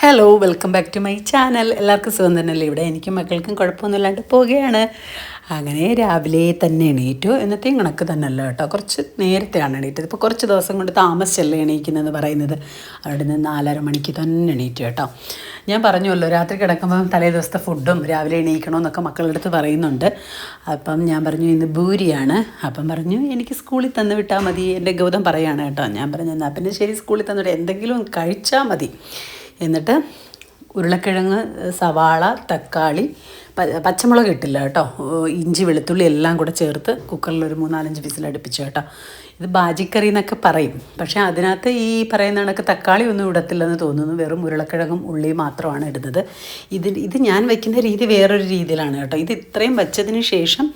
Hello welcome back to my channel എല്ലാവർക്കും സുഖം തന്നെയല്ലേ? ഇവിടെ എനിക്കും മക്കൾക്കും കുഴപ്പമൊന്നുമില്ലാണ്ട് പോവുകയാണ്. അങ്ങനെ രാവിലെ തന്നെ എണീറ്റു. എന്നത്തെയും കണക്ക് തന്നെയല്ല കേട്ടോ. കുറച്ച് നേരത്തെയാണ് എണീറ്റത്. ഇപ്പോൾ കുറച്ച് ദിവസം കൊണ്ട് താമസിച്ചല്ലേ എണീക്കുന്നതെന്ന് പറയുന്നത്. അവിടെ നിന്ന് നാലര മണിക്ക് തന്നെ എണീറ്റു കേട്ടോ. ഞാൻ പറഞ്ഞുവല്ലോ രാത്രി കിടക്കുമ്പം തലേ ദിവസത്തെ ഫുഡും രാവിലെ എണീക്കണമെന്നൊക്കെ മക്കളുടെ അടുത്ത് പറയുന്നുണ്ട്. അപ്പം ഞാൻ പറഞ്ഞു ഇന്ന് ഭൂരിയാണ്. അപ്പം പറഞ്ഞു എനിക്ക് സ്കൂളിൽ തന്നു വിട്ടാൽ മതി. എന്റെ ഗൗതം പറയാണ് കേട്ടോ. ഞാൻ പറഞ്ഞു എന്നാൽ പിന്നെ ശരി സ്കൂളിൽ തന്നിട്ട് എന്തെങ്കിലും കഴിച്ചാൽ മതി. എന്നിട്ട് ഉരുളക്കിഴങ്ങ് സവാള തക്കാളി പച്ചമുളക് ഇട്ടില്ല കേട്ടോ. ഇഞ്ചി വെളുത്തുള്ളി എല്ലാം കൂടെ ചേർത്ത് കുക്കറിൽ ഒരു മൂന്നാലഞ്ച് വിസിൽ അടുപ്പിച്ചു കേട്ടോ. ഇത് ബാജിക്കറി എന്നൊക്കെ പറയും. പക്ഷേ അതിനകത്ത് ഈ പറയുന്ന കണക്ക് തക്കാളി ഒന്നും ഇടത്തില്ലെന്ന് തോന്നുന്നു. വെറും ഉരുളക്കിഴങ്ങും ഉള്ളിയും മാത്രമാണ് ഇടുന്നത്. ഇത് ഇത് ഞാൻ വയ്ക്കുന്ന രീതി വേറൊരു രീതിയിലാണ് കേട്ടോ. ഇത് ഇത്രയും വച്ചതിന് ശേഷം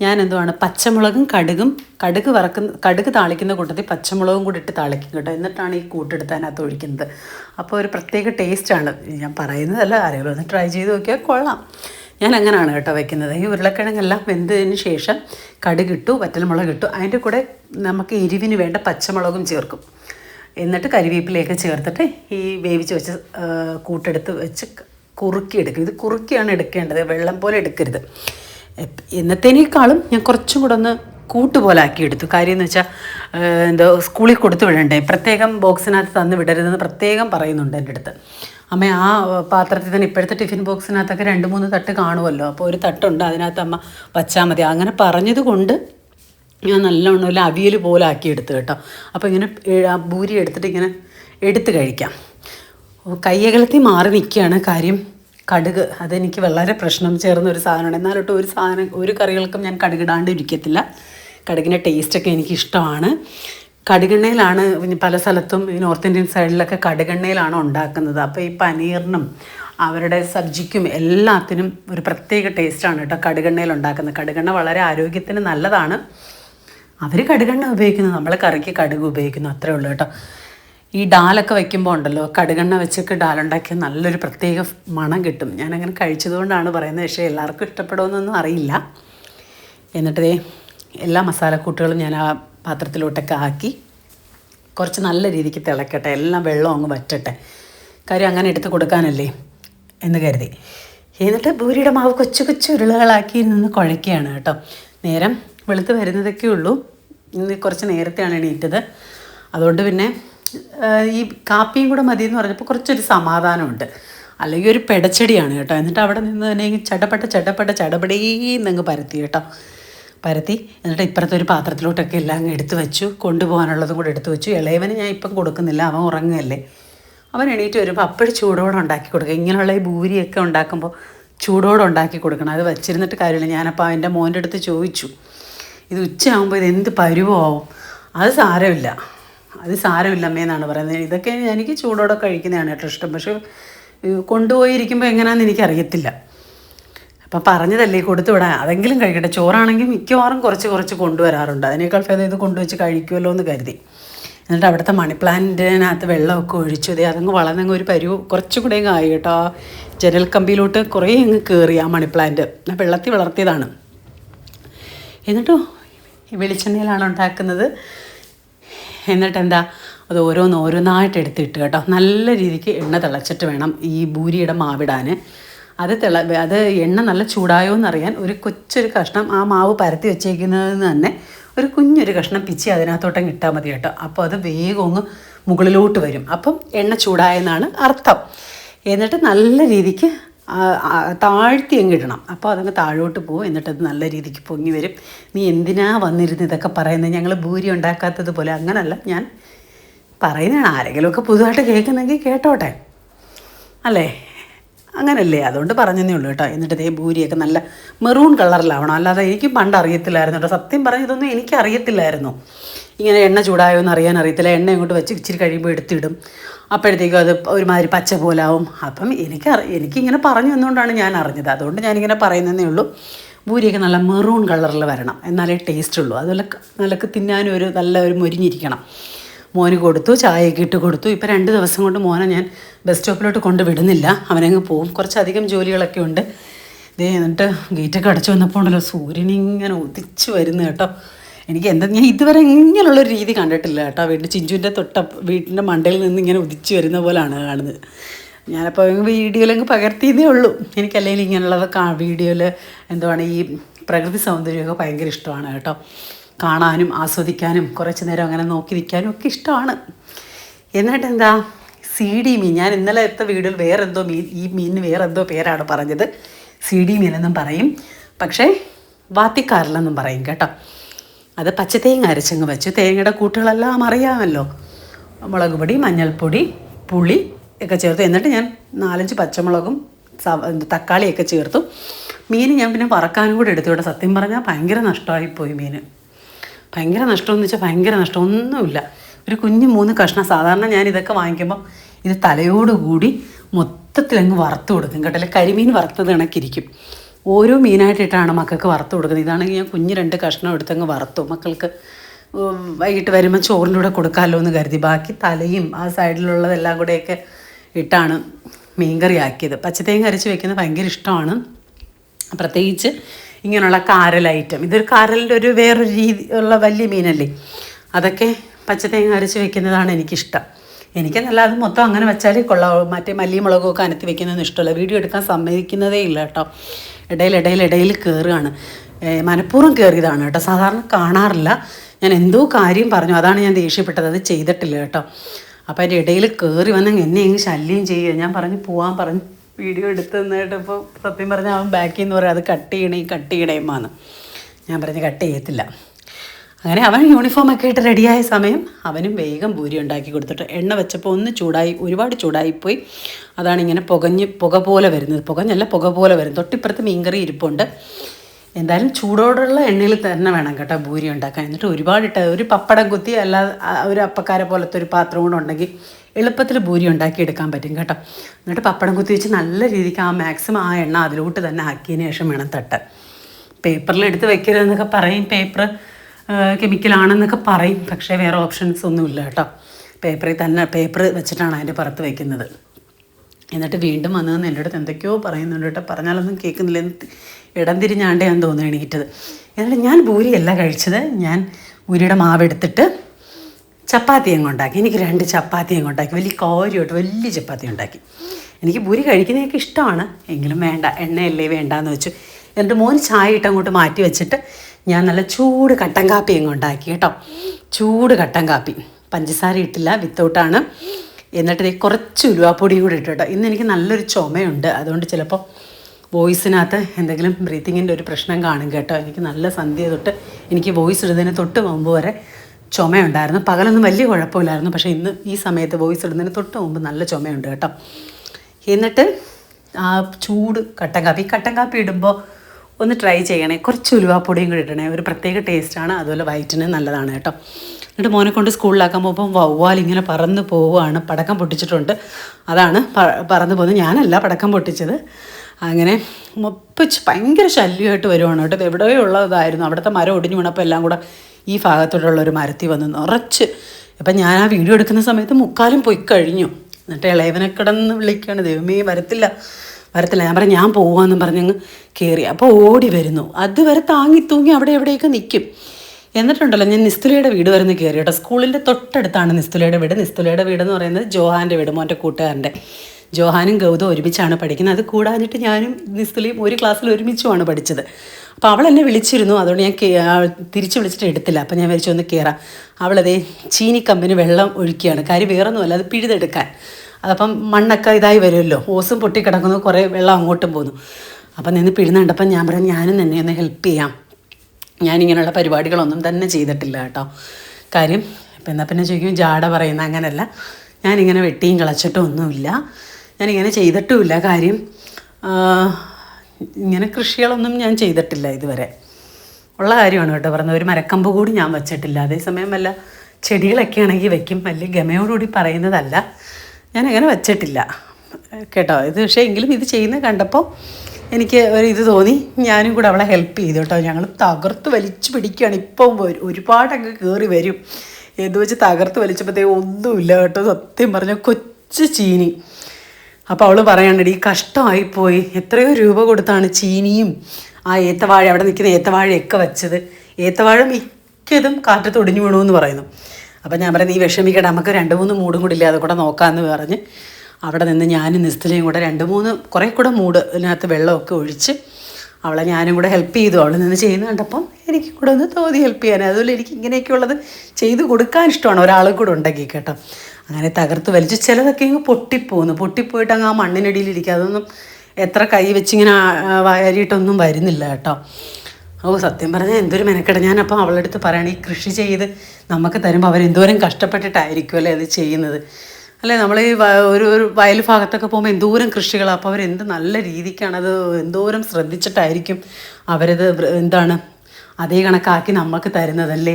ഞാൻ എന്തുവാണ് പച്ചമുളകും കടുകും കടുക് വറക്കുന്ന കടുക് താളിക്കുന്ന കൂട്ടത്തിൽ പച്ചമുളകും കൂടി ഇട്ട് താളിക്കും കേട്ടോ. എന്നിട്ടാണ് ഈ കൂട്ടെടുത്ത് അതിനകത്ത് ഒഴിക്കുന്നത്. അപ്പോൾ ഒരു പ്രത്യേക ടേസ്റ്റാണ്. ഞാൻ പറയുന്നതല്ല ആരെങ്കിലും ഒന്ന് ട്രൈ ചെയ്ത് നോക്കിയാൽ കൊള്ളാം. ഞാൻ അങ്ങനെയാണ് കേട്ടോ വെക്കുന്നത്. ഈ ഉരുളക്കിഴങ്ങെല്ലാം വെന്തതിന് ശേഷം കടുകിട്ടു വറ്റൽമുളക് ഇട്ടു. അതിന്റെ കൂടെ നമുക്ക് എരിവിന് വേണ്ട പച്ചമുളകും ചേർക്കും. എന്നിട്ട് കരിവേപ്പിലയൊക്കെ ചേർത്തിട്ട് ഈ വേവിച്ച് വെച്ച് കൂട്ടെടുത്ത് വെച്ച് കുറുക്കി എടുക്കും ഇത് കുറുക്കിയാണ് എടുക്കേണ്ടത്. വെള്ളം പോലെ എടുക്കരുത്. എന്നത്തേനേക്കാളും ഞാൻ കുറച്ചും കൂടെ ഒന്ന് കൂട്ടുപോലെ ആക്കി എടുത്തു കാര്യം എന്ന് വെച്ചാൽ എന്തോ സ്കൂളിൽ കൊടുത്തു വിടണ്ടേ? പ്രത്യേകം ബോക്സിനകത്ത് തന്നു വിടരുതെന്ന് പ്രത്യേകം പറയുന്നുണ്ട് എന്റെ അടുത്ത്. അമ്മ ആ പാത്രത്തിൽ തന്നെ ഇപ്പോഴത്തെ ടിഫിൻ ബോക്സിനകത്തൊക്കെ രണ്ട് മൂന്ന് തട്ട് കാണുമല്ലോ അപ്പോൾ ഒരു തട്ടുണ്ട് അതിനകത്ത് അമ്മ വച്ചാൽ മതി. അങ്ങനെ പറഞ്ഞത് കൊണ്ട് ഞാൻ നല്ലോണം ഒരു അവിയൽ പോലെ എടുത്തു കേട്ടോ. അപ്പോൾ ഇങ്ങനെ ഭൂരി എടുത്തിട്ട് ഇങ്ങനെ എടുത്ത് കഴിക്കാം. കയ്യകലത്തിൽ മാറി നിൽക്കുകയാണ് കാര്യം. കടുക്. അതെനിക്ക് വളരെ പ്രശ്നം ചേർന്ന ഒരു സാധനമാണ്. എന്നാലോട്ട് ഒരു സാധനം ഒരു കറികൾക്കും ഞാൻ കടുകിടാണ്ട് ഇരിക്കത്തില്ല കടുകിന്റെ ടേസ്റ്റൊക്കെ എനിക്ക് ഇഷ്ടമാണ് കടുകെണ്ണയിലാണ് പല സ്ഥലത്തും ഈ നോർത്ത് ഇന്ത്യൻ സൈഡിലൊക്കെ കടുകെണ്ണയിലാണ് ഉണ്ടാക്കുന്നത്. അപ്പോൾ ഈ പനീറിനും അവരുടെ സബ്ജിക്കും എല്ലാത്തിനും ഒരു പ്രത്യേക ടേസ്റ്റാണ് കേട്ടോ കടുകെണ്ണയിൽ ഉണ്ടാക്കുന്നത്. കടുകെണ്ണ വളരെ ആരോഗ്യത്തിന് നല്ലതാണ്. അവർ കടുകെണ്ണ ഉപയോഗിക്കുന്നു. നമ്മൾ കറിക്ക് കടുക് ഉപയോഗിക്കുന്നു. അത്രേ ഉള്ളൂ കേട്ടോ. ഈ ഡാലൊക്കെ വെക്കുമ്പോൾ ഉണ്ടല്ലോ കടുകെണ്ണ വെച്ചൊക്കെ ഡാലുണ്ടാക്കിയാൽ നല്ലൊരു പ്രത്യേക മണം കിട്ടും. ഞാനങ്ങനെ കഴിച്ചതുകൊണ്ടാണ് പറയുന്നത് പക്ഷേ എല്ലാവർക്കും ഇഷ്ടപ്പെടുമെന്നൊന്നും അറിയില്ല. എന്നിട്ടേ എല്ലാ മസാലക്കൂട്ടുകളും ഞാൻ ആ പാത്രത്തിലോട്ടൊക്കെ ആക്കി കുറച്ച് നല്ല രീതിക്ക് തിളക്കട്ടെ എല്ലാം വെള്ളം അങ്ങ് വറ്റട്ടെ. കാര്യം അങ്ങനെ എടുത്ത് കൊടുക്കാനല്ലേ എന്ന് കരുതി. എന്നിട്ട് ഭൂരിയുടെ മാവ് കൊച്ചു കൊച്ചു ഉരുളകളാക്കി നിന്ന് കുഴയ്ക്കുകയാണ് കേട്ടോ. നേരം വെളുത്ത് വരുന്നതൊക്കെ ഉള്ളൂ. ഇന്ന് കുറച്ച് നേരത്തെയാണ് എണീറ്റത്. അതുകൊണ്ട് പിന്നെ ഈ കാപ്പിയും കൂടെ മതി എന്ന് പറഞ്ഞപ്പോൾ കുറച്ചൊരു സമാധാനമുണ്ട്. അല്ലെങ്കിൽ ഒരു പെടച്ചെടിയാണ് കേട്ടോ. എന്നിട്ട് അവിടെ നിന്ന് തന്നെ ചടപ്പെട്ട ചടപ്പെട്ട ചടപടേന്നങ്ങ് പരത്തി കേട്ടോ. പരത്തി. എന്നിട്ട് ഇപ്പുറത്തെ ഒരു പാത്രത്തിലോട്ടൊക്കെ എല്ലാം അങ്ങ് എടുത്തു വെച്ചു. കൊണ്ടുപോകാനുള്ളതും കൂടെ എടുത്തു വെച്ചു. ഇളയവന് ഞാൻ ഇപ്പം കൊടുക്കുന്നില്ല. അവൻ ഉറങ്ങുകയല്ലേ. അവൻ എണീറ്റ് വരുമ്പോൾ അപ്പോഴും ചൂടോടെ ഉണ്ടാക്കി കൊടുക്കുക. ഇങ്ങനെയുള്ള ഈ ഭൂരിയൊക്കെ ഉണ്ടാക്കുമ്പോൾ ചൂടോടെ ഉണ്ടാക്കി കൊടുക്കണം. അത് വെച്ചിരുന്നിട്ട് കാര്യമില്ല. ഞാനപ്പോൾ അവന്റെ മോന്റെ അടുത്ത് ചോദിച്ചു. ഇത് ഉച്ചയാകുമ്പോൾ ഇത് എന്ത് പരുവമാവും അത് സാരമില്ല. അത് സാരമില്ല അമ്മയെന്നാണ് പറയുന്നത്. ഇതൊക്കെ എനിക്ക് ചൂടോടെ കഴിക്കുന്നതാണ് കേട്ടോ ഇഷ്ടം. പക്ഷേ കൊണ്ടുപോയിരിക്കുമ്പോൾ എങ്ങനെയാണെന്ന് എനിക്കറിയത്തില്ല. അപ്പം പറഞ്ഞതല്ലേ കൊടുത്തു വിടാൻ. അതെങ്കിലും കഴിക്കട്ടെ. ചോറാണെങ്കിൽ മിക്കവാറും കുറച്ച് കുറച്ച് കൊണ്ടുവരാറുണ്ട്. അതിനേക്കാൾ ഭേദം ഇത് കൊണ്ടുവച്ച് കഴിക്കുമല്ലോ എന്ന് കരുതി. എന്നിട്ട് അവിടുത്തെ മണി പ്ലാന്റിനകത്ത് വെള്ളമൊക്കെ ഒഴിച്ചു. ദേ അതങ്ങ് വളർന്നങ്ങ് ഒരു പരുവ് കുറച്ചും കൂടെ അങ്ങ് ആയി കേട്ടോ. ആ ജനൽ കമ്പിയിലോട്ട് കുറേ അങ്ങ് കയറി ആ മണി പ്ലാന്റ്. വെള്ളത്തിൽ വളർത്തിയതാണ്. എന്നിട്ടോ വെളിച്ചെണ്ണയിലാണ് ഉണ്ടാക്കുന്നത്? എന്നിട്ട് എന്താ അത് ഓരോന്ന് ഓരോന്നായിട്ട് എടുത്തിട്ട് കേട്ടോ. നല്ല രീതിക്ക് എണ്ണ തിളച്ചിട്ട് വേണം ഈ ഭൂരിയുടെ മാവിടാൻ. അത് തിള അത് എണ്ണ നല്ല ചൂടായോ എന്നറിയാൻ ഒരു കൊച്ചൊരു കഷ്ണം ആ മാവ് പരത്തി വെച്ചേക്കുന്നതെന്ന് തന്നെ ഒരു കുഞ്ഞൊരു കഷ്ണം പിച്ചി അതിനകത്തോട്ടം ഇട്ടാൽ മതി കേട്ടോ. അപ്പോൾ അത് വേഗം ഒന്ന് മുകളിലോട്ട് വരും. അപ്പം എണ്ണ ചൂടായെന്നാണ് അർത്ഥം. എന്നിട്ട് നല്ല രീതിക്ക് താഴ്ത്തി അങ്ങ് ഇടണം. അപ്പോൾ അതങ്ങ് താഴോട്ട് പോകും എന്നിട്ടത് നല്ല രീതിക്ക് പൊങ്ങി വരും. നീ എന്തിനാ വന്നിരുന്ന് ഇതൊക്കെ പറയുന്നത് ഞങ്ങൾ ഭൂരി ഉണ്ടാക്കാത്തതുപോലെ അങ്ങനല്ല. ഞാൻ പറയുന്നതാണ്. ആരെങ്കിലുമൊക്കെ പുതുതായിട്ട് കേൾക്കുന്നെങ്കിൽ കേട്ടോട്ടെ. അല്ലേ? അങ്ങനല്ലേ? അതുകൊണ്ട് പറഞ്ഞതേ ഉള്ളൂ കേട്ടോ. എന്നിട്ട് ദേ ഭൂരിയൊക്കെ നല്ല മെറൂൺ കളറിലാവണം. അല്ലാതെ എനിക്ക് പണ്ട് അറിയത്തില്ലായിരുന്നു കേട്ടോ. സത്യം പറഞ്ഞ ഇതൊന്നും എനിക്ക് അറിയത്തില്ലായിരുന്നു ഇങ്ങനെ എണ്ണ ചൂടായോ എന്ന് അറിയാൻ അറിയത്തില്ല. എണ്ണ ഇങ്ങോട്ട് വെച്ച് ഇച്ചിരി കഴിയുമ്പോൾ എടുത്തിടും. അപ്പോഴത്തേക്കും അത് ഒരുമാതിരി പച്ച പോലാവും. അപ്പം എനിക്ക് എനിക്കിങ്ങനെ പറഞ്ഞു എന്നുകൊണ്ടാണ് ഞാൻ അറിഞ്ഞത്. അതുകൊണ്ട് ഞാനിങ്ങനെ പറയുന്നതേ ഉള്ളൂ. ഭൂരിയൊക്കെ നല്ല മെറൂൺ കളറിൽ വരണം. എന്നാലേ ടേസ്റ്റ് ഉള്ളൂ. അതുപോലെ നിലയ്ക്ക് തിന്നാനും ഒരു നല്ല ഒരു മൊരിഞ്ഞിരിക്കണം. മോന് കൊടുത്തു ചായയൊക്കെ ഇട്ട് കൊടുത്തു. ഇപ്പം രണ്ട് ദിവസം കൊണ്ട് മോനെ ഞാൻ ബസ് സ്റ്റോപ്പിലോട്ട് കൊണ്ട് വിടുന്നില്ല. അവനങ്ങ് പോവും. കുറച്ചധികം ജോലികളൊക്കെ ഉണ്ട്. ദേ എന്നിട്ട് ഗേറ്റൊക്കെ അടച്ചു വന്നപ്പോൾ ഉണ്ടല്ലോ സൂര്യനിങ്ങനെ ഉദിച്ചു വരുന്നു കേട്ടോ. എനിക്ക് എന്താ ഞാൻ ഇതുവരെ ഇങ്ങനെയുള്ളൊരു രീതി കണ്ടിട്ടില്ല കേട്ടോ. വീട്ടിൽ ചിഞ്ചുവിന്റെ തൊട്ട വീട്ടിന്റെ മണ്ടയിൽ നിന്ന് ഇങ്ങനെ ഉദിച്ചു വരുന്ന പോലെയാണ് കാണുന്നത്. ഞാനപ്പോൾ വീഡിയോയിലങ്ങ് പകർത്തിയതേ ഉള്ളൂ. എനിക്കല്ലെങ്കിൽ ഇങ്ങനെയുള്ളത് കാ വീഡിയോയിൽ എന്തുവാണ് ഈ പ്രകൃതി സൗന്ദര്യമൊക്കെ ഭയങ്കര ഇഷ്ടമാണ് കേട്ടോ. കാണാനും ആസ്വദിക്കാനും കുറച്ച് നേരം അങ്ങനെ നോക്കി നിൽക്കാനും ഒക്കെ ഇഷ്ടമാണ്. എന്നിട്ട് എന്താ? സി ഡി മീൻ. ഞാൻ ഇന്നലെ എത്ത വീഡിയോയിൽ വേറെ എന്തോ മീൻ ഈ മീനിന് വേറെ എന്തോ പേരാണ് പറഞ്ഞത്. സി ഡി മീനെന്നും പറയും. പക്ഷേ വാത്തിക്കാരലെന്നും പറയും കേട്ടോ. അത് പച്ചത്തേങ്ങ അരച്ചങ്ങ് വെച്ച് തേങ്ങയുടെ കൂട്ടുകളെല്ലാം അറിയാമല്ലോ. മുളക് പൊടി മഞ്ഞൾപ്പൊടി പുളി ഒക്കെ ചേർത്ത് എന്നിട്ട് ഞാൻ നാലഞ്ച് പച്ചമുളകും തക്കാളിയൊക്കെ ചേർത്തു. മീൻ ഞാൻ പിന്നെ വറക്കാനും കൂടെ എടുത്തു. ഇവിടെ സത്യം പറഞ്ഞാൽ ഭയങ്കര നഷ്ടമായിപ്പോയി മീൻ ഭയങ്കര നഷ്ടമെന്ന് വെച്ചാൽ ഭയങ്കര നഷ്ടം. ഒന്നുമില്ല. ഒരു കുഞ്ഞു മൂന്ന് കഷ്ണം സാധാരണ ഞാൻ ഇതൊക്കെ വാങ്ങിക്കുമ്പോൾ ഇത് തലയോടുകൂടി മൊത്തത്തിലങ്ങ് വറുത്ത് കൊടുക്കും കേട്ടോ. അല്ലെങ്കിൽ കരിമീൻ വറുത്തത് കണക്കിരിക്കും. ഓരോ മീനായിട്ടിട്ടാണ് മക്കൾക്ക് വറുത്ത് കൊടുക്കുന്നത്. ഇതാണെങ്കിൽ ഞാൻ കുഞ്ഞ് രണ്ട് കഷ്ണം എടുത്തങ്ങ് വറുത്തു. മക്കൾക്ക് വൈകിട്ട് വരുമ്പോൾ ചോറിന്റെ കൂടെ കൊടുക്കാമല്ലോ എന്ന് കരുതി. ബാക്കി തലയും ആ സൈഡിലുള്ളതെല്ലാം കൂടെയൊക്കെ ഇട്ടാണ് മീൻകറി ആക്കിയത്. പച്ചത്തേങ്ങ അരച്ച് വെക്കുന്നത് ഭയങ്കര ഇഷ്ടമാണ്. പ്രത്യേകിച്ച് ഇങ്ങനെയുള്ള കാരൽ ഐറ്റം. ഇതൊരു കാരലിന്റെ ഒരു വേറൊരു രീതി ഉള്ള വലിയ മീനല്ലേ. അതൊക്കെ പച്ചത്തേങ്ങ അരച്ച് വെക്കുന്നതാണ് എനിക്കിഷ്ടം. എനിക്ക് അത് മൊത്തം അങ്ങനെ വെച്ചാലേ കൊള്ളാവും. മറ്റേ മല്ലിയും മുളകൊക്കെ അനത്തി വെക്കുന്നതൊന്നും ഇഷ്ടമല്ല. വീഡിയോ എടുക്കാൻ സമ്മതിക്കുന്നതേ ഇല്ല കേട്ടോ. ഇടയിൽ ഇടയിൽ ഇടയിൽ കയറുകയാണ് മനഃപൂർവം കയറിയതാണ് കേട്ടോ. സാധാരണ കാണാറില്ല. ഞാൻ എന്തോ കാര്യം പറഞ്ഞു. അതാണ് ഞാൻ ദേഷ്യപ്പെട്ടത്. അത് ചെയ്തിട്ടില്ല കേട്ടോ. അപ്പോൾ അതിന്റെ ഇടയിൽ കയറി വന്നെങ്കിൽ എന്നെ അങ്ങ് ശല്യം ചെയ്യുക. ഞാൻ പറഞ്ഞു പോവാൻ പറഞ്ഞു വീഡിയോ എടുത്ത് നിന്നിട്ട് ഇപ്പോൾ സത്യം പറഞ്ഞാൽ അവൻ ബാക്കിൽ നിന്ന് പറയും അത് കട്ട് ചെയ്യണേ കട്ട് ചെയ്യണേമാന്ന് ഞാൻ പറഞ്ഞ് കട്ട് ചെയ്യത്തില്ല. അങ്ങനെ അവൻ യൂണിഫോമൊക്കെ ഇട്ട് റെഡിയായ സമയം അവനും വേഗം പൂരി ഉണ്ടാക്കി കൊടുത്തിട്ട് എണ്ണ വെച്ചപ്പോൾ ഒന്ന് ചൂടായി ഒരുപാട് ചൂടായിപ്പോയി അതാണ് ഇങ്ങനെ പുകഞ്ഞ് പുക പോലെ വരുന്നത്. പുകഞ്ഞല്ല പുക പോലെ വരുന്നത്. തൊട്ടിപ്പുറത്ത് മീൻകറി ഇരിപ്പുണ്ട്. എന്തായാലും ചൂടോടുള്ള എണ്ണയിൽ തന്നെ വേണം കേട്ടോ ഭൂരി ഉണ്ടാക്കാൻ. എന്നിട്ട് ഒരുപാടിട്ട് ഒരു പപ്പടം കുത്തി അല്ലാതെ ഒരു അപ്പക്കാരെ പോലത്തെ ഒരു പാത്രം കൂടെ ഉണ്ടെങ്കിൽ എളുപ്പത്തിൽ ഭൂരി ഉണ്ടാക്കി എടുക്കാൻ പറ്റും കേട്ടോ. എന്നിട്ട് പപ്പടം കുത്തി വെച്ച് നല്ല രീതിക്ക് ആ മാക്സിമം ആ എണ്ണ അതിലോട്ട് തന്നെ ആക്കിയതിന് ശേഷം വേണം തട്ട് പേപ്പറിൽ എടുത്ത് വെക്കരുതെന്നൊക്കെ പറയും പേപ്പർ കെമിക്കലാണെന്നൊക്കെ പറയും. പക്ഷേ വേറെ ഓപ്ഷൻസ് ഒന്നുമില്ല കേട്ടോ. പേപ്പറിൽ തന്നെ പേപ്പർ വെച്ചിട്ടാണ് അതിന്റെ പുറത്ത് വയ്ക്കുന്നത് എന്നിട്ട് വീണ്ടും വന്നു എന്റെ അടുത്ത് എന്തൊക്കെയോ പറയുന്നുണ്ട് കേട്ടോ. പറഞ്ഞാലൊന്നും കേൾക്കുന്നില്ല. ഇടം തിരിഞ്ഞാണ്ടേ ഞാൻ തോന്നുന്നു എണീറ്റത്. എന്നിട്ട് ഞാൻ ഭൂരിയല്ല കഴിച്ചത്. ഞാൻ ഭൂരിയുടെ മാവെടുത്തിട്ട് ചപ്പാത്തി അങ്ങ് ഉണ്ടാക്കി. എനിക്ക് രണ്ട് ചപ്പാത്തി അങ്ങ് ഉണ്ടാക്കി. വലിയ കോരിയോട്ട് വലിയ ചപ്പാത്തി ഉണ്ടാക്കി. എനിക്ക് ഭൂരി കഴിക്കുന്നതൊക്കെ ഇഷ്ടമാണ്. എങ്കിലും വേണ്ട. എണ്ണയല്ലേ വേണ്ടാന്ന് വെച്ചു. എന്നിട്ട് മോന് ചായ ഇട്ട് അങ്ങോട്ട് മാറ്റി വെച്ചിട്ട് ഞാൻ നല്ല ചൂട് കട്ടൻ കാപ്പി അങ്ങ് ഉണ്ടാക്കി കേട്ടോ. ചൂട് കട്ടൻ കാപ്പി. പഞ്ചസാര ഇട്ടില്ല വിത്തൗട്ടാണ് എന്നിട്ട് കുറച്ച് ഉലുവാപ്പൊടിയും കൂടി ഇട്ടു കേട്ടോ. ഇന്ന് എനിക്ക് നല്ലൊരു ചുമയുണ്ട്. അതുകൊണ്ട് ചിലപ്പോൾ വോയിസിനകത്ത് എന്തെങ്കിലും ബ്രീത്തിങ്ങിന്റെ ഒരു പ്രശ്നം കാണും കേട്ടോ. എനിക്ക് നല്ല സന്ധ്യ തൊട്ട് എനിക്ക് വോയിസ് ഇടുന്നതിന് തൊട്ട് മുമ്പ് വരെ ചുമയുണ്ടായിരുന്നു. പകലൊന്നും വലിയ കുഴപ്പമില്ലായിരുന്നു. പക്ഷേ ഇന്ന് ഈ സമയത്ത് വോയിസ് ഇടുന്നതിന് തൊട്ട് മുമ്പ് നല്ല ചുമയുണ്ട് കേട്ടോ. എന്നിട്ട് ആ ചൂട് കട്ടൻ കാപ്പി. കട്ടൻ കാപ്പി ഇടുമ്പോൾ ഒന്ന് ട്രൈ ചെയ്യണേ. കുറച്ച് ഉലുവാപ്പൊടിയും കൂടി ഇടണേ. ഒരു പ്രത്യേക ടേസ്റ്റാണ് അതുപോലെ വയറ്റിന് നല്ലതാണ് കേട്ടോ. എന്നിട്ട് മോനെ കൊണ്ട് സ്കൂളിലാക്കാൻ പോകുമ്പോൾ വവ്വാൽ ഇങ്ങനെ പറന്ന് പോവുകയാണ്. പടക്കം പൊട്ടിച്ചിട്ടുണ്ട്. അതാണ് പറന്നു പോകുന്നത്. ഞാനല്ല പടക്കം പൊട്ടിച്ചത്. അങ്ങനെ മൊപ്പിച്ച് ഭയങ്കര ശല്യമായിട്ട് വരുവാണ് കേട്ടോ. എവിടെയോ ഉള്ളതായിരുന്നു. അവിടുത്തെ മരം ഒടിഞ്ഞു വീണപ്പോൾ എല്ലാം കൂടെ ഈ ഭാഗത്തോടുള്ള ഒരു മരത്തിൽ വന്ന് നിറച്ച്. അപ്പം ഞാൻ ആ വീഡിയോ എടുക്കുന്ന സമയത്ത് മുക്കാലും പോയി കഴിഞ്ഞു. എന്നിട്ട് ഇളയവനെ കിടന്ന് വിളിക്കുകയാണ്. ദൈവമേ വരത്തില്ല. വരത്തില്ല. ഞാൻ പറഞ്ഞു ഞാൻ പോവാന്നും പറഞ്ഞങ്ങ് കയറി അപ്പോൾ ഓടി വരുന്നു. അതുവരെ താങ്ങി തൂങ്ങി അവിടെ എവിടെയൊക്കെ നിൽക്കും എന്നിട്ടുണ്ടല്ലോ ഞാൻ നിസ്തുലയുടെ വീട് വരുന്ന കയറി കേട്ടോ. സ്കൂളിന്റെ തൊട്ടടുത്താണ് നിസ്തുലയുടെ വീട്. നിസ്തുലയുടെ വീട് എന്ന് പറയുന്നത് ജോഹാന്റെ വീട് മോന്റെ കൂട്ടുകാരന്റെ ജോഹാനും ഗൗതം ഒരുമിച്ചാണ് പഠിക്കുന്നത്. അത് കൂടാഞ്ഞിട്ട് ഞാനും നിസ്തുലയും ഒരു ക്ലാസ്സിൽ ഒരുമിച്ചുമാണ് പഠിച്ചത്. അപ്പോൾ അവൾ എന്നെ വിളിച്ചിരുന്നു. അതുകൊണ്ട് ഞാൻ തിരിച്ച് വിളിച്ചിട്ട് എടുത്തില്ല. അപ്പോൾ ഞാൻ വിളിച്ചു ഒന്ന് കയറാം അവളതേ ചീനിക്കമ്പിന് വെള്ളം ഒഴിക്കുകയാണ്. കാര്യം വേറൊന്നുമല്ല അത് പിഴുതെടുക്കാൻ. അതപ്പം മണ്ണൊക്കെ ഇതായി വരുമല്ലോ. ഓസും പൊട്ടിക്കിടക്കുന്നു കുറേ വെള്ളം അങ്ങോട്ടും പോകുന്നു അപ്പം നിന്ന് പിഴുന്നുണ്ടപ്പം ഞാൻ പറഞ്ഞു ഞാനും നിന്നെ ഒന്ന് ഹെൽപ്പ് ചെയ്യാം. ഞാനിങ്ങനെയുള്ള പരിപാടികളൊന്നും തന്നെ ചെയ്തിട്ടില്ല കേട്ടോ. കാര്യം ഇപ്പം എന്നാൽ പിന്നെ ചോദിക്കും ജാട പറയുന്ന അങ്ങനെയല്ല ഞാനിങ്ങനെ വെട്ടിയും കിളച്ചിട്ടും ഒന്നുമില്ല. ഞാനിങ്ങനെ ചെയ്തിട്ടുമില്ല. കാര്യം ഇങ്ങനെ കൃഷികളൊന്നും ഞാൻ ചെയ്തിട്ടില്ല ഇതുവരെ. ഉള്ള കാര്യമാണ് കേട്ടോ പറഞ്ഞത്. ഒരു മരക്കമ്പ് കൂടി ഞാൻ വെച്ചിട്ടില്ല. അതേസമയം വല്ല ചെടികളൊക്കെ ആണെങ്കിൽ വെക്കും. വലിയ ഗമയോടുകൂടി പറയുന്നതല്ല. ഞാൻ അങ്ങനെ വെച്ചിട്ടില്ല. കേട്ടോ ഇത് പക്ഷേ എങ്കിലും ഇത് ചെയ്യുന്ന കണ്ടപ്പോൾ എനിക്ക് ഒരു ഇത് തോന്നി. ഞാനും കൂടെ അവളെ ഹെൽപ്പ് ചെയ്തു കേട്ടോ. ഞങ്ങൾ തകർത്ത് വലിച്ചു പിടിക്കുകയാണ്. ഇപ്പം ഒരുപാടങ്ങ് കയറി വരും. എന്ന് വെച്ച് തകർത്ത് വലിച്ചപ്പോഴത്തേ ഒന്നുമില്ല കേട്ടോ. സത്യം പറഞ്ഞ കൊച്ചു ചീനി. അപ്പോൾ അവൾ പറയണ്ടടി കഷ്ടമായിപ്പോയി. എത്രയോ രൂപ കൊടുത്താണ് ചീനിയും ആ ഏത്തവാഴ അവിടെ നിൽക്കുന്ന ഏത്തവാഴയൊക്കെ വെച്ചത്. ഏത്തവാഴ മിക്കതും കാറ്റത്ത് ഒടിഞ്ഞു വീണു എന്ന് പറയുന്നു. അപ്പം ഞാൻ പറഞ്ഞു നീ വിഷമിക്കട നമുക്ക് രണ്ട് മൂന്ന് മൂടും കൂടി ഇല്ലേ അതുകൂടെ നോക്കാമെന്ന് പറഞ്ഞ് അവിടെ നിന്ന് ഞാനും നിസ്തലയും കൂടെ രണ്ട് മൂന്ന് കുറേ കൂടെ മൂട് ഇതിനകത്ത് വെള്ളമൊക്കെ ഒഴിച്ച് അവളെ ഞാനും കൂടെ ഹെൽപ്പ് ചെയ്തു. അവൾ നിന്ന് ചെയ്യുന്ന കണ്ടപ്പം എനിക്ക് കൂടെ ഒന്ന് തോന്നി ഹെൽപ്പ് ചെയ്യാൻ. അതുപോലെ എനിക്ക് ഇങ്ങനെയൊക്കെയുള്ളത് ചെയ്ത് കൊടുക്കാൻ ഇഷ്ടമാണ്. ഒരാളും കൂടെ ഉണ്ടെങ്കിൽ കേട്ടോ. അങ്ങനെ തകർത്ത് വലിച്ച്. ചിലതൊക്കെ ഇങ്ങ് പൊട്ടിപ്പോകുന്നു. പൊട്ടിപ്പോയിട്ട് അങ്ങ് ആ മണ്ണിനടിയിലിരിക്കുക അതൊന്നും എത്ര കൈ വെച്ചിങ്ങനെ വാരിയിട്ടൊന്നും വരുന്നില്ല കേട്ടോ. ഓ സത്യം പറഞ്ഞാൽ എന്തൊരു മെനക്കെട. ഞാനപ്പം അവളുടെ അടുത്ത് പറയണം ഈ കൃഷി ചെയ്ത് നമുക്ക് തരുമ്പോൾ അവരെന്തോരം കഷ്ടപ്പെട്ടിട്ടായിരിക്കും അല്ലേ അത് ചെയ്യുന്നത്? അല്ലേ നമ്മൾ ഈ ഒരു ഒരു വയൽ ഭാഗത്തൊക്കെ പോകുമ്പോൾ എന്തോരം കൃഷികളാണ് അപ്പോൾ അവരെന്ത് നല്ല രീതിക്കാണ് അത് എന്തോരം ശ്രദ്ധിച്ചിട്ടായിരിക്കും അവരത് എന്താണ് അതേ കണക്കാക്കി നമുക്ക് തരുന്നതല്ലേ?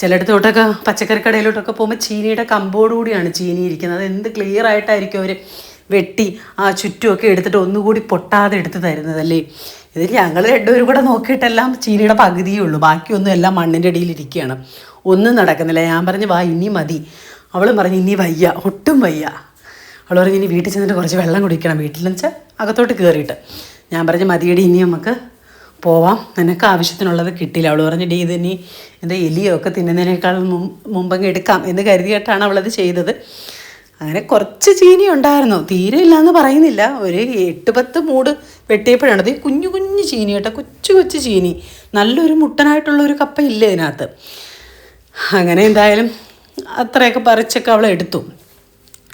ചിലയിടത്തോട്ടൊക്കെ പച്ചക്കറി കടയിലോട്ടൊക്കെ പോകുമ്പോൾ ചീനിയുടെ കമ്പോടുകൂടിയാണ് ചീനി ഇരിക്കുന്നത് അത് എന്ത് ക്ലിയർ ആയിട്ടായിരിക്കും അവർ വെട്ടി ആ ചുറ്റുമൊക്കെ എടുത്തിട്ട് ഒന്നുകൂടി പൊട്ടാതെ എടുത്ത് തരുന്നതല്ലേ? ഇതിൽ ഞങ്ങൾ രണ്ടുപേരും കൂടെ നോക്കിയിട്ടെല്ലാം ചീനിയുടെ പകുതിയേ ഉള്ളൂ. ബാക്കിയൊന്നും എല്ലാം മണ്ണിന്റെ അടിയിൽ ഇരിക്കുകയാണ്. ഒന്നും നടക്കുന്നില്ല. ഞാൻ പറഞ്ഞു വാ ഇനി മതി. അവൾ പറഞ്ഞു ഇനി വയ്യ ഒട്ടും വയ്യ. അവൾ പറഞ്ഞു ഇനി വീട്ടിൽ ചെന്നിട്ട് കുറച്ച് വെള്ളം കുടിക്കണം. വീട്ടിലെന്ന് വെച്ചാൽ അകത്തോട്ട് കയറിയിട്ട്. ഞാൻ പറഞ്ഞു മതിയടി ഇനി നമുക്ക് പോവാം. നിനക്ക് ആവശ്യത്തിനുള്ളത് കിട്ടിയില്ല അവൾ പറഞ്ഞു ഡി ഇത് ഇനി എന്താ എലിയൊക്കെ തിന്നുന്നതിനേക്കാൾ മും- മുമ്പങ്ങ് എടുക്കാം. എന്ന് കരുതിയിട്ടാണ് അവളത് ചെയ്തത്. അങ്ങനെ കുറച്ച് ചീനി ഉണ്ടായിരുന്നു. തീരെ ഇല്ല എന്ന് പറയുന്നില്ല. ഒരു എട്ട് പത്ത് മൂട് വെട്ടിയപ്പോഴാണ്. അത് കുഞ്ഞു കുഞ്ഞു ചീനി കേട്ടോ. കൊച്ചു കൊച്ചു ചീനി. നല്ലൊരു മുട്ടനായിട്ടുള്ള ഒരു കപ്പ ഇല്ല ഇതിനകത്ത്. അങ്ങനെ എന്തായാലും അത്രയൊക്കെ പറിച്ചൊക്കെ അവൾ എടുത്തു.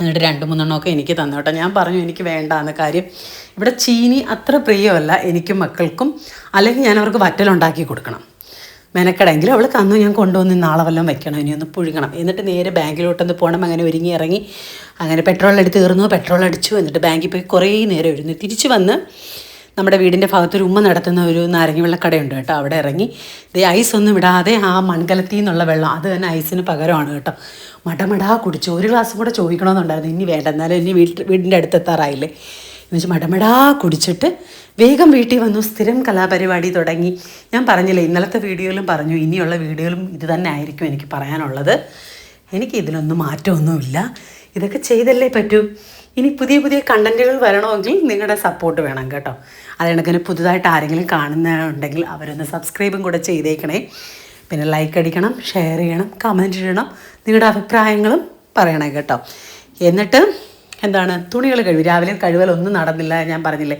എന്നിട്ട് രണ്ട് മൂന്നെണ്ണമൊക്കെ എനിക്ക് തന്നു കേട്ടോ. ഞാൻ പറഞ്ഞു എനിക്ക് വേണ്ട എന്ന കാര്യം. ഇവിടെ ചീനി അത്ര പ്രിയമല്ല എനിക്കും മക്കൾക്കും. അല്ലെങ്കിൽ ഞാൻ അവർക്ക് വറ്റലുണ്ടാക്കി കൊടുക്കണം. മെനക്കെടെങ്കിലും അവൾ കന്നു ഞാൻ കൊണ്ടുവന്ന് നാളെ വല്ലതും വെക്കണം ഇനി ഒന്ന് പുഴുങ്ങണം. എന്നിട്ട് നേരെ ബാങ്കിലോട്ടൊന്ന് പോകണം അങ്ങനെ ഒരുങ്ങി ഇറങ്ങി. അങ്ങനെ പെട്രോൾ എടുത്ത് തീർന്നു പെട്രോൾ അടിച്ചു എന്നിട്ട് ബാങ്കിൽ പോയി കുറേ നേരം ഇരുന്നു. തിരിച്ച് വന്ന് നമ്മുടെ വീടിന്റെ ഭാഗത്തൊരു ഉമ്മ നടത്തുന്ന ഒരു നാരങ്ങ വെള്ളക്കടയുണ്ട് കേട്ടോ അവിടെ ഇറങ്ങി. ദേ ഐസ് ഒന്നും ഇടാതെ ആ മൺകലത്തിൽ നിന്നുള്ള വെള്ളം അത് തന്നെ ഐസിന് പകരമാണ് കേട്ടോ. മടമടാ കുടിച്ചു ഒരു ഗ്ലാസ് കൂടെ ചോദിക്കണമെന്നുണ്ടായിരുന്നു ഇനി വേണ്ട എന്നാലും ഇനി വീട്ടിൽ വീടിന്റെ അടുത്ത് എത്താറായില്ലേ എന്ന് വെച്ചാൽ മടമടാ കുടിച്ചിട്ട് വേഗം വീട്ടിൽ വന്നു. സ്ഥിരം കലാപരിപാടി തുടങ്ങി. ഞാൻ പറഞ്ഞില്ലേ ഇന്നലത്തെ വീഡിയോയിലും പറഞ്ഞു ഇനിയുള്ള വീഡിയോയിലും ഇത് തന്നെ ആയിരിക്കും എനിക്ക് പറയാനുള്ളത്. എനിക്ക് ഇതിലൊന്നും മാറ്റമൊന്നുമില്ല. ഇതൊക്കെ ചെയ്തല്ലേ പറ്റൂ? ഇനി പുതിയ പുതിയ കണ്ടന്റുകൾ വരണമെങ്കിൽ നിങ്ങളുടെ സപ്പോർട്ട് വേണം കേട്ടോ. അത് പുതുതായിട്ട് ആരെങ്കിലും കാണുന്നുണ്ടെങ്കിൽ അവരൊന്ന് സബ്സ്ക്രൈബും കൂടെ ചെയ്തേക്കണേ. പിന്നെ ലൈക്ക് അടിക്കണം ഷെയർ ചെയ്യണം കമന്റ് ചെയ്യണം നിങ്ങളുടെ അഭിപ്രായങ്ങളും പറയണേ കേട്ടോ. എന്നിട്ട് എന്താണ്? തുണികൾ കഴുകി. രാവിലെ കഴുകലൊന്നും നടന്നില്ല ഞാൻ പറഞ്ഞില്ലേ.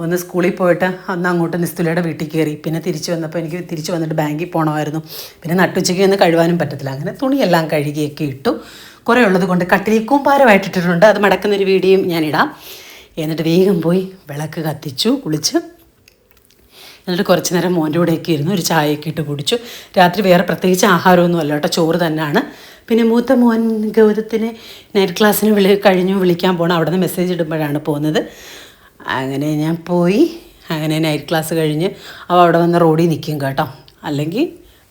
ഒന്ന് സ്കൂളിൽ പോയിട്ട് അന്ന് അങ്ങോട്ട് നിസ്തുലയുടെ വീട്ടിൽ കയറി. പിന്നെ തിരിച്ചു വന്നപ്പോൾ എനിക്ക് തിരിച്ചു വന്നിട്ട് ബാങ്കിൽ പോകണമായിരുന്നു പിന്നെ നട്ടുച്ചയ്ക്ക് ഒന്ന് കഴുകാനും പറ്റത്തില്ല. അങ്ങനെ തുണിയെല്ലാം കഴുകിയൊക്കെ ഇട്ടു. കുറേ ഉള്ളത് കൊണ്ട് കട്ടിലിൽ കൂമ്പാരമായിട്ടിട്ടുണ്ട് അത് മടക്കുന്നൊരു വീഡിയോയും ഞാനിടാം എന്നിട്ട് വേഗം പോയി വിളക്ക് കത്തിച്ചു കുളിച്ച്. എന്നിട്ട് കുറച്ച് നേരം മോന്റെ കൂടെയൊക്കെ ഇരുന്നു ഒരു ചായയൊക്കെ ഇട്ട് കുടിച്ചു. രാത്രി വേറെ പ്രത്യേകിച്ച് ആഹാരമൊന്നും അല്ല കേട്ടോ ചോറ് തന്നെയാണ്. പിന്നെ മൂത്ത മോൻ ഗൗതത്തിന് നൈറ്റ് ക്ലാസ്സിന് വിളി കഴിഞ്ഞു വിളിക്കാൻ പോകണം അവിടെ നിന്ന് മെസ്സേജ് ഇടുമ്പോഴാണ് പോകുന്നത്. അങ്ങനെ ഞാൻ പോയി. അങ്ങനെ നൈറ്റ് ക്ലാസ് കഴിഞ്ഞ് അവ അവിടെ വന്ന് റോഡിൽ നിൽക്കും കേട്ടോ. അല്ലെങ്കിൽ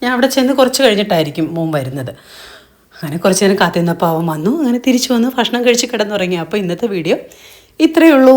ഞാൻ അവിടെ ചെന്ന് കുറച്ച് കഴിഞ്ഞിട്ടായിരിക്കും മോൻ വരുന്നത്. അങ്ങനെ കുറച്ച് നേരം കാത്തിരുന്നപ്പോൾ അവൻ വന്നു. അങ്ങനെ തിരിച്ചു വന്ന്. ഭക്ഷണം കഴിച്ച് കിടന്നുറങ്ങി. അപ്പോൾ ഇന്നത്തെ വീഡിയോ ഇത്രയേ ഉള്ളൂ.